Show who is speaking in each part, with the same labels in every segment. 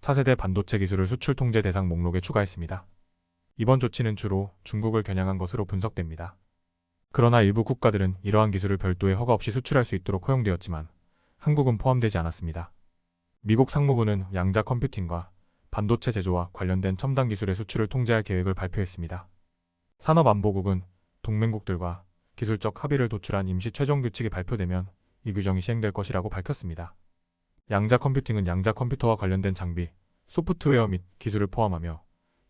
Speaker 1: 차세대 반도체 기술을 수출 통제 대상 목록에 추가했습니다. 이번 조치는 주로 중국을 겨냥한 것으로 분석됩니다. 그러나 일부 국가들은 이러한 기술을 별도의 허가 없이 수출할 수 있도록 허용되었지만 한국은 포함되지 않았습니다. 미국 상무부는 양자 컴퓨팅과 반도체 제조와 관련된 첨단 기술의 수출을 통제할 계획을 발표했습니다. 산업안보국은 동맹국들과 기술적 합의를 도출한 임시 최종 규칙이 발표되면 이 규정이 시행될 것이라고 밝혔습니다. 양자 컴퓨팅은 양자 컴퓨터와 관련된 장비, 소프트웨어 및 기술을 포함하며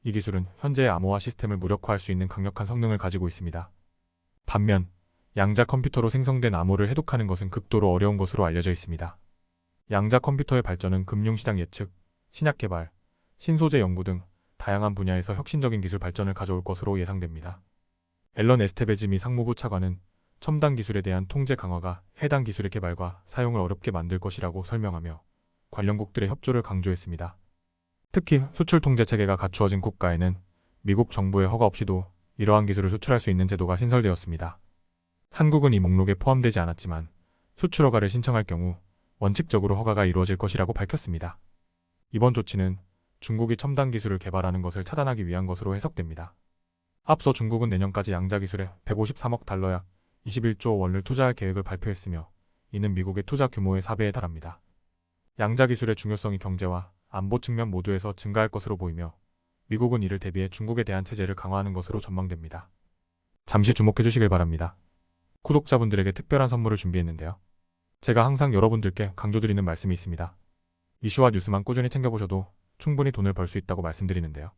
Speaker 1: 이 기술은 현재의 암호화 시스템을 무력화할 수 있는 강력한 성능을 가지고 있습니다. 반면 양자 컴퓨터로 생성된 암호를 해독하는 것은 극도로 어려운 것으로 알려져 있습니다. 양자 컴퓨터의 발전은 금융시장 예측, 신약 개발, 신소재 연구 등 다양한 분야에서 혁신적인 기술 발전을 가져올 것으로 예상됩니다. 앨런 에스테베즈 미 상무부 차관은 첨단 기술에 대한 통제 강화가 해당 기술의 개발과 사용을 어렵게 만들 것이라고 설명하며 관련국들의 협조를 강조했습니다. 특히 수출 통제 체계가 갖추어진 국가에는 미국 정부의 허가 없이도 이러한 기술을 수출할 수 있는 제도가 신설되었습니다. 한국은 이 목록에 포함되지 않았지만 수출 허가를 신청할 경우 원칙적으로 허가가 이루어질 것이라고 밝혔습니다. 이번 조치는 중국이 첨단 기술을 개발하는 것을 차단하기 위한 것으로 해석됩니다. 앞서 중국은 내년까지 양자 기술에 153억 달러 약 21조 원을 투자할 계획을 발표했으며 이는 미국의 투자 규모의 4배에 달합니다. 양자 기술의 중요성이 경제와 안보 측면 모두에서 증가할 것으로 보이며 미국은 이를 대비해 중국에 대한 체제를 강화하는 것으로 전망됩니다. 잠시 주목해 주시길 바랍니다. 구독자분들에게 특별한 선물을 준비했는데요. 제가 항상 여러분들께 강조드리는 말씀이 있습니다. 이슈와 뉴스만 꾸준히 챙겨보셔도 충분히 돈을 벌 수 있다고 말씀드리는데요.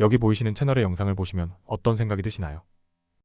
Speaker 1: 여기 보이시는 채널의 영상을 보시면 어떤 생각이 드시나요?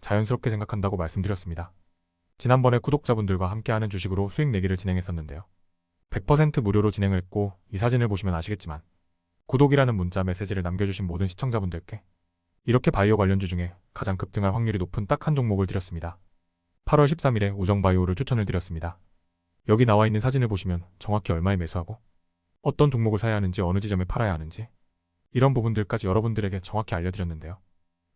Speaker 1: 자연스럽게 생각한다고 말씀드렸습니다. 지난번에 구독자분들과 함께하는 주식으로 수익 내기를 진행했었는데요. 100% 무료로 진행을 했고 이 사진을 보시면 아시겠지만 구독이라는 문자 메시지를 남겨주신 모든 시청자분들께 이렇게 바이오 관련주 중에 가장 급등할 확률이 높은 딱 한 종목을 드렸습니다. 8월 13일에 우정바이오를 추천을 드렸습니다. 여기 나와 있는 사진을 보시면 정확히 얼마에 매수하고 어떤 종목을 사야 하는지 어느 지점에 팔아야 하는지 이런 부분들까지 여러분들에게 정확히 알려드렸는데요.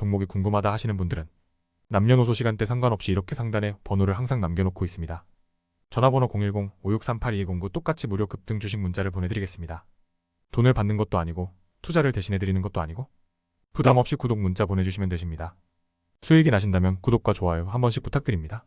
Speaker 1: 종목이 궁금하다 하시는 분들은 남녀노소 시간대 상관없이 이렇게 상단에 번호를 항상 남겨놓고 있습니다. 전화번호 010-5638-2209 똑같이 무료 급등 주식 문자를 보내드리겠습니다. 돈을 받는 것도 아니고 투자를 대신해드리는 것도 아니고 부담 없이 구독 문자 보내주시면 되십니다. 수익이 나신다면 구독과 좋아요 한 번씩 부탁드립니다.